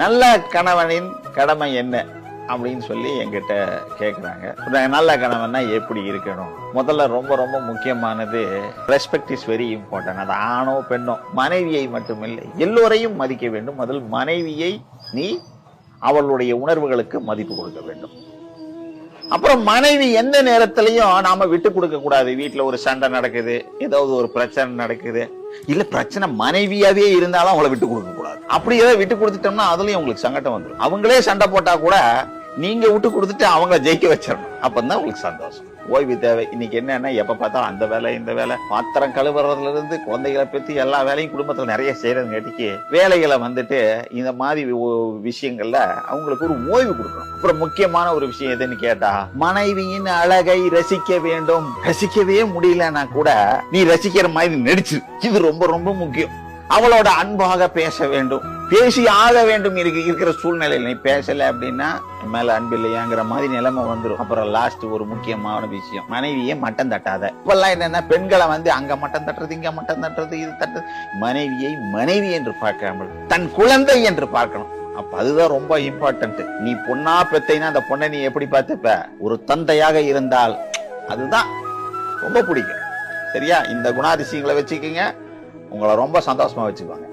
நல்ல கணவனின் கடமை என்ன அப்படின்னு சொல்லி என்கிட்ட கேட்குறாங்க நல்ல கணவன்னா எப்படி இருக்கணும்? முதல்ல ரொம்ப ரொம்ப முக்கியமானது ரெஸ்பெக்ட் இஸ் வெரி இம்பார்ட்டன்ட் அது ஆணோ பெண்ணோ மனைவியை மட்டுமில்லை எல்லோரையும் மதிக்க வேண்டும். அதில் மனைவியை நீ அவளுடைய உணர்வுகளுக்கு மதிப்பு கொடுக்க வேண்டும். அப்புறம் மனைவி எந்த நேரத்திலையும் நாம விட்டு கொடுக்க கூடாது. வீட்டில் ஒரு சண்டை நடக்குது ஏதாவது ஒரு பிரச்சனை நடக்குது. இல்ல பிரச்சனை மனைவியாவே இருந்தாலும் அவங்கள விட்டு கொடுக்க கூடாது. அப்படி ஏதாவது விட்டு கொடுத்துட்டோம்னா அதுலயும் உங்களுக்கு சங்கடம் வந்துடும் அவங்களே சண்டை போட்டா கூட நீங்க விட்டு கொடுத்துட்டு அவங்கள ஜெயிக்க வச்சிடணும் அப்பதான் உங்களுக்கு சந்தோஷம். ஓய்வு தேவை. இன்னைக்கு என்னன்னா எப்ப பார்த்தாலும் அந்த வேலை இந்த வேலை. பாத்திரம் கழுவுறதுல இருந்து குழந்தைகளை பத்தி எல்லா வேலையும் குடும்பத்துல நிறைய செய்யறதுங்காட்டிக்கு வேலைகளை வந்துட்டு இந்த மாதிரி விஷயங்கள்ல அவங்களுக்கு ஒரு ஓய்வு கொடுக்கணும். அப்புறம் முக்கியமான ஒரு விஷயம் எதுன்னு கேட்டா மனைவியின் அழகை ரசிக்க வேண்டும். ரசிக்கவே முடியலன்னா கூட நீ ரசிக்கிற மாதிரி நடிச்சு இது ரொம்ப ரொம்ப முக்கியம். அவளோட அன்பாக பேச வேண்டும். பேசி ஆக வேண்டும் இருக்கு இருக்கிற சூழ்நிலையில் நீ பேசல அப்படின்னா மேல அன்பு இல்லையாங்கிற மாதிரி நிலைமை வந்துடும் அப்புறம் லாஸ்ட் ஒரு முக்கியமான விஷயம். மனைவியை மட்டம் தட்டாத. இப்பெல்லாம் என்னன்னா பெண்களை வந்து அங்க மட்டம் தட்டுறது இங்க மட்டம் தட்டுறது இது தட்டுறது. மனைவியை மனைவி என்று பார்க்காமல் தன் குழந்தை என்று பார்க்கணும். அப்ப அதுதான் ரொம்ப இம்பார்ட்டன்ட் நீ பொண்ணா பெத்தைனா அந்த பொண்ணை நீ எப்படி பார்த்துப்ப? ஒரு தந்தையாக இருந்தால். அதுதான் ரொம்ப பிடிக்கும். சரியா? இந்த குணாதிசயங்களை வச்சுக்கோங்க. உங்களை ரொம்ப சந்தோஷமா வச்சுக்குவாங்க.